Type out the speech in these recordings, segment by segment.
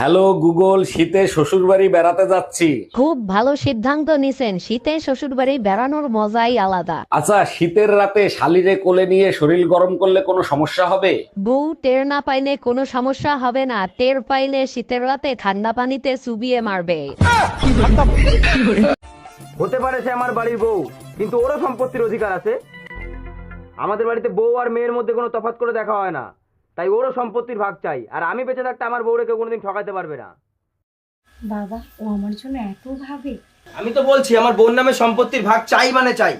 Hello Google শীতে শ্বশুর বাড়ি বেড়াতে যাচ্ছি। খুব ভালো সিদ্ধান্ত নিছেন শীতে শ্বশুর বাড়ি বেড়ানোর মজাই আলাদা। আচ্ছা শীতের রাতে শালিরে কোলে নিয়ে শরীর গরম করলে কোনো সমস্যা হবে? বউ টের না পাইলে কোনো সমস্যা হবে না টের পাইলে শীতের রাতে ঠান্ডা পানিতে চুবিয়ে মারবে। হতে পারে সে আমার বাড়ির বউ কিন্তু ওরও সম্পত্তির অধিকার আছে। আমাদের বাড়িতে বউ আর মেয়ের মধ্যে কোনো তফাৎ করে দেখা হয় না। তাই ওরও সম্পত্তির ভাগ চাই। আর আমি বেঁচে থাকতে আমার বউরে কেউ কোনোদিন ঠকাতে পারবে না। বাবা ও আমার জন্য এত ভাবে। আমি তো বলছি আমার বোন নামে সম্পত্তির ভাগ চাই মানে চাই।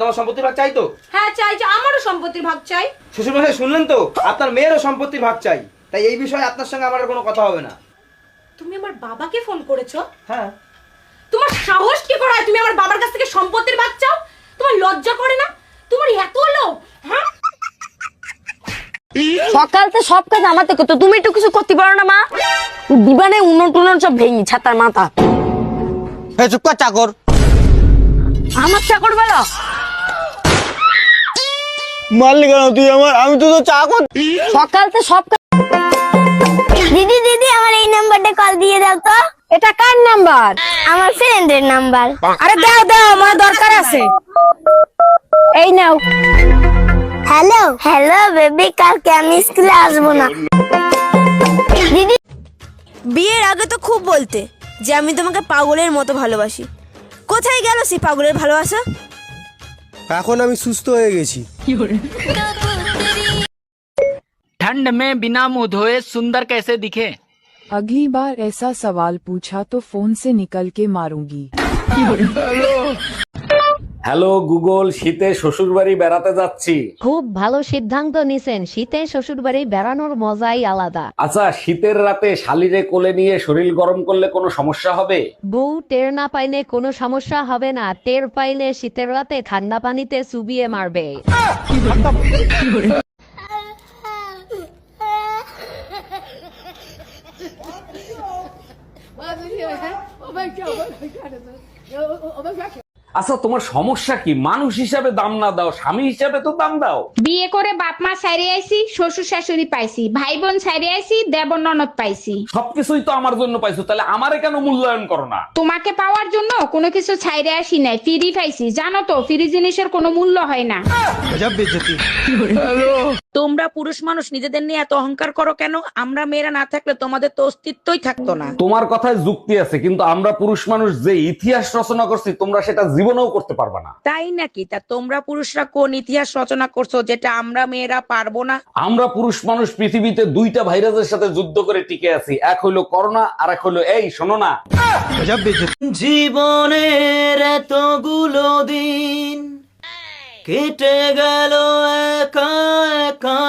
তোমার সম্পত্তির ভাগ চাই তো? হ্যাঁ চাই যে আমারও সম্পত্তির ভাগ চাই। শ্বশুরমশাই শুনলেন তো? আপনার মেয়েরও সম্পত্তির ভাগ চাই। তাই এই বিষয়ে আপনার সঙ্গে আমার আর কোনো কথা হবে না। তুমি আমার বাবাকে ফোন করেছ? হ্যাঁ। তোমার সাহস কি করে তুমি আমার বাবার কাছ থেকে সম্পত্তির ভাগ চাও? তোমার লজ্জা করে না তোমার এত লোভ হ্যাঁ সকালতে সব কাজ আমার থেকে তো তুমি একটু কিছু করতে পারো না মা? দিবানে উন্নত উন্নত সব ভেঙি ছাতার মাথা। চুপ কর চাকর। আমার চাকর বেলা? মারলি কেন তুই আমার? আমি তো তো চাকর। সকালতে সব কাজ দিদি দিদি আমার এই নাম্বারটা কল দিয়ে দাও তো। এটা কার নাম্বার? আমার ফ্রেন্ডের নাম্বার। আরে দাও দাও আমার দরকার আছে। এই নাও। হ্যালো হ্যালো বেবি কালকে আমি স্কুলে আসবো না দিদি বিয়ের আগে তো খুব বলতে যে আমি তোমাকে পাগলের মতো ভালোবাসি কোথায় গেল সেই পাগলের ভালোবাসা এখন আমি সুস্থ হয়ে গেছি ठंड में बिना मुंह धोए सुंदर कैसे दिखे अगली बार ऐसा सवाल पूछा तो फोन से निकल के मारूंगी হ্যালো গুগল শীতে শ্বশুর বাড়ি বেড়াতে যাচ্ছি খুব ভালো সিদ্ধান্ত নিছেন শীতে শ্বশুর বাড়ি বেড়ানোর মজাই আলাদা আচ্ছা শীতের রাতে শালিরে কোলে নিয়ে শরীর গরম করলে কোনো সমস্যা হবে বউ টের না পাইলে কোনো সমস্যা হবে না টের পাইলে শীতের রাতে ঠান্ডা পানিতে চুবিয়ে মারবে আচ্ছা তোমার সমস্যা কি? মানুষ হিসাবে দাম না দাও স্বামী হিসাবে তো দাম দাও। বিয়ে করে বাপ মা সাইরে আইছি শ্বশুর শাশুড়ি পাইছি ভাই বোন সাইরে আইছি দেবর ননদ পাইছি। সবকিছুই তো আমার জন্য পাইছো তাহলে আমারে কেন মূল্যায়ন করো না? তোমাকে পাওয়ার জন্য কোনো কিছু ছাইরে আসি নাই ফ্রি পাইছি। জানো তো ফ্রি জিনিসের কোনো মূল্য হয় না। তোমরা পুরুষ মানুষ নিজেদের নিয়ে এত অহংকার করো কেন? আমরা মেয়েরা না থাকলে তোমাদের তো অস্তিত্বই থাকতো না। তোমার কথায় যুক্তি আছে কিন্তু আমরা পুরুষ মানুষ যে ইতিহাস রচনা করছি তোমরা সেটা জীবনেও করতে পারবে না। তাই নাকি? তা তোমরা পুরুষরা কোন ইতিহাস রচনা করছ যেটা আমরা মেয়েরা পারব না? আমরা পুরুষ মানুষ পৃথিবীতে দুইটা ভাইরাসের সাথে যুদ্ধ করে টিকে আছি। এক হইল করোনা আর এক হইল এই শোনো না। জীবনের এতগুলো দিন কেটে গেল একা একা।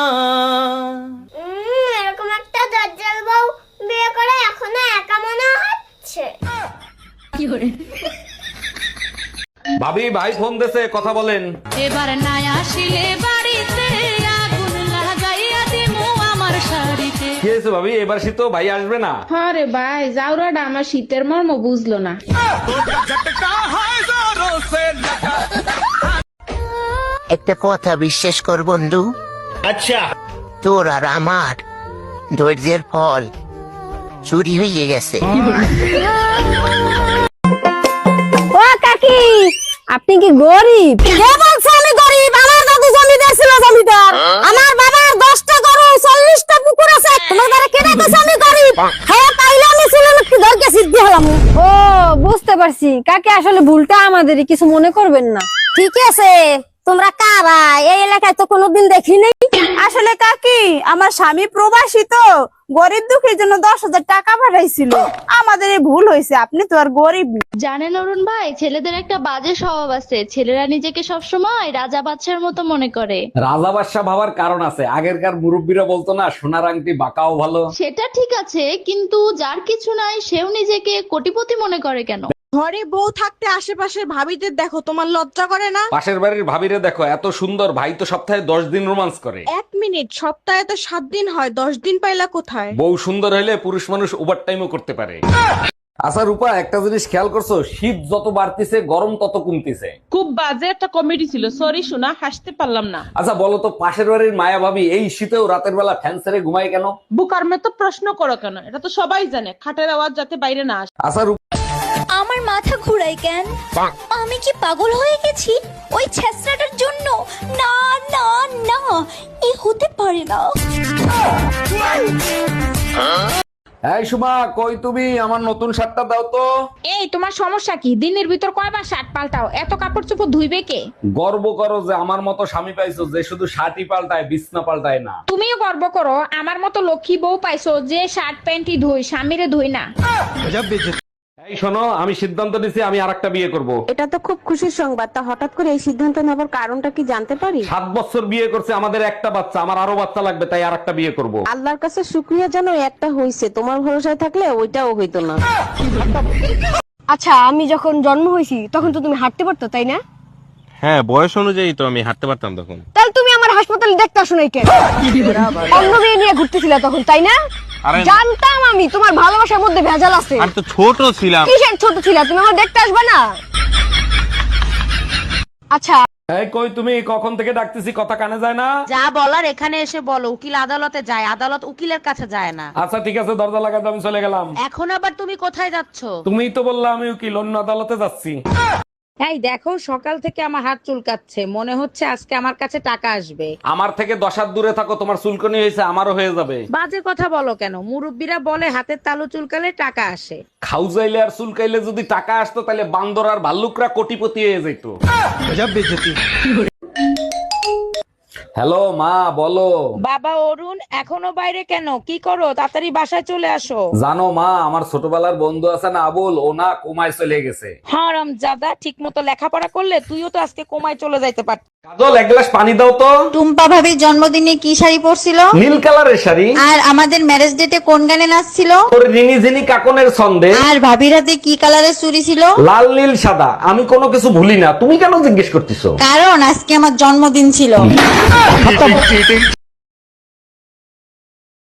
এরকম একটা দজ্জাল বউ বিয়ে করে এখনও একা মনে হচ্ছে। ভাবি ভাই ফোন দেছে কথা বলেন। এবার নাই আসিলে বাড়িতে আগুন লাগাইয়া দিমু আমার শাড়িতে। কি হয়েছে ভাবি? এবার শীত ভাই আসবে না। আরে ভাই জাউরাটা আমার শীতের মর্ম বুঝলো না। একটা কথা বিশ্বাস কর বন্ধু। আচ্ছা। তোর আর আমার ধৈর্যের ফল চুরি হয়ে গেছে। আপনি কি গরিব? কে বলছে আমি গরিব? আমার দাদু জমি দিয়েছিল জমিদার। আমার বাবার দশটা গরু চল্লিশটা পুকুর আছে। তোমার দ্বারা কেটে গেছে আমি গরিব? হ্যাঁ। পাইলে আমি ছিল কি দরকে সিদ্ধি হলাম। ও বুঝতে পারছি। কাকে আসলে ভুলটা আমাদেরই কিছু মনে করবেন না। ঠিক আছে। তোমরা কারা এই এলাকায় তো কোনোদিন দেখিনি। নাই আসলে কাকি আমার স্বামী প্রবাসী তো গরিব দুঃখের জন্য দশ হাজার টাকা পাঠাইছিল। আমাদের এই ভুল হয়েছে আপনি তো আর গরিব জানেন অরুণ ভাই ছেলেদের একটা বাজে স্বভাব আছে। ছেলেরা নিজেকে সবসময় রাজা বাচ্চার মতো মনে করে। রাজা বাদশাহ ভাবার কারণ আছে। আগেরকার মুরব্বীরা বলতো না সোনার আংটি বাঁকাও ভালো। সেটা ঠিক আছে কিন্তু যার কিছু নাই সেও নিজেকে কোটিপতি মনে করে কেন? ঘরে বউ থাকতে আশেপাশের ভাবিদের দেখো তোমার লজ্জা করে না? পাশের বাড়ির ভাবিরে দেখো এত সুন্দর ভাই তো সপ্তাহে দশ দিন রোমান্স করে। এক মিনিট সপ্তাহে তো সাত দিন হয় দশ দিন পাইলা কোথায়? বউ সুন্দর হলে পুরুষ মানুষ ওভার টাইমও করতে পারে। আচ্ছা রূপা একটা জিনিস খেয়াল করছ শীত যত বাড়তিছে গরম তত কমতিছে। খুব বাজে একটা কমেডি ছিল সরি শোনা হাসতে পারলাম না। আচ্ছা বলো তো পাশের বাড়ির মায়া ভাবি এই শীতেও রাতের বেলা ফ্যান ছেড়ে ঘুমায় কেন? বুকার মে তো প্রশ্ন করো কেন? এটা তো সবাই জানে খাটের আওয়াজ যাতে বাইরে না আসে। আচ্ছা রূপা আমার মাথা ঘুরাই কেন? আমি কি পাগল হয়ে গেছি? ওই ছেসরাটার জন্য? না না না। এ হতে পারে না। এই সুমা কই তুমি? আমার নতুন শার্টটা দাও তো। এই তোমার সমস্যা কি? দিনের ভিতর কয়বার শার্ট পাল্টাও? এত কাপড় চোপড় ধুইবে কে? গর্ব করো যে আমার মতো স্বামী পাইছো যে শুধু শার্টই পাল্টায় বিছনা পাল্টায় না। তুমিও গর্ব করো আমার মতো লক্ষ্মী বউ পাইছো যে শার্ট প্যান্টই ধুই স্বামীরে ধুই না। এই শোনো আমি সিদ্ধান্ত নিছি আমি আরেকটা বিয়ে করব। এটা তো খুব খুশির সংবাদ। তা হঠাৎ করে এই সিদ্ধান্ত নেবার কারণটা কি জানতে পারি? সাত বছর বিয়ে করছে আমাদের একটা বাচ্চা আমার আরও বাচ্চা লাগবে তাই আরেকটা বিয়ে করব। আল্লাহর কাছে শুক্রিয়া জানো একটা হইছে। তোমার ভরসায় থাকলে ওইটাও হইতো না। আচ্ছা আমি যখন জন্ম হয়েছি তখন তো তুমি হাঁটতে পারতো তাই না? হ্যাঁ বয়স অনুযায়ী তো আমি হাঁটতে পারতাম তখন। তাহলে তুমি আমার হাসপাতালে দেখতে আসো নাই কেন? অন্য মেয়ে নিয়ে ঘুরতেছিলে তখন তাই না? জানতাম আমি তোমার ভালোবাসার মধ্যে ভেজাল আছে। আমি তো ছোট ছিলাম। কিসের ছোট ছিল? তুমি আমার দেখতে আসবে না। আচ্ছা। এই কই তুমি? কখন থেকে ডাকতেছি? কথা কানে যায় না? যা বলার এখানে এসে বলো। উকিল আদালতে যায়। আদালত উকিলের কাছে যায় না। আচ্ছা ঠিক আছে দরজা লাগাতে আমি চলে গেলাম। এখন আবার তুমি কোথায় যাচ্ছ? তুমিই তো বললা আমি উকিল অন্য আদালতে যাচ্ছি। এই দেখো সকাল থেকে আমার হাত চুলকাচ্ছে। মনে হচ্ছে আজকে আমার কাছে টাকা আসবে। আমার থেকে দশ হাত দূরে থাকো তোমার চুলকনি হয়েছে আমারও হয়ে যাবে। বাজে কথা বলো কেন? মুরব্বীরা বলে হাতের তালু চুলকালে টাকা আসে। খাউজাইলে আর চুলকাইলে যদি টাকা আসতো তাহলে বান্দর আর ভাল্লুকরা কোটিপতি হয়ে যেত। হ্যালো মা বলো। বাবা অরুণ এখনও বাইরে কেন? কি করো? তাড়াতাড়ি বাসায় চলে আসো। জানো মা আমার ছোটবেলার বন্ধু আছে না আবুল ও না কোমায় চলে গেছে। হারাম জাদা ঠিক মতো লেখাপড়া করলে তুইও তো আজকে কোমায় চলে যাইতে পারত। কাজল এক গ্লাস পানি দাও তো। টুম্পা ভাবির জন্মদিনে কি শাড়ি পরছিল? নীল কালারের শাড়ি। আর আমাদের ম্যারেজ ডেটে কোন গানে নাচছিল? তোর রিনি ঝিনি কাকনের ছন্দে। আর ভাবির হাতে কি কালারের চুরি ছিল? লাল নীল সাদা। আমি কোনো কিছু ভুলি না। তুমি কেন জিজ্ঞেস করতেছো? কারণ আজকে আমার জন্মদিন ছিল।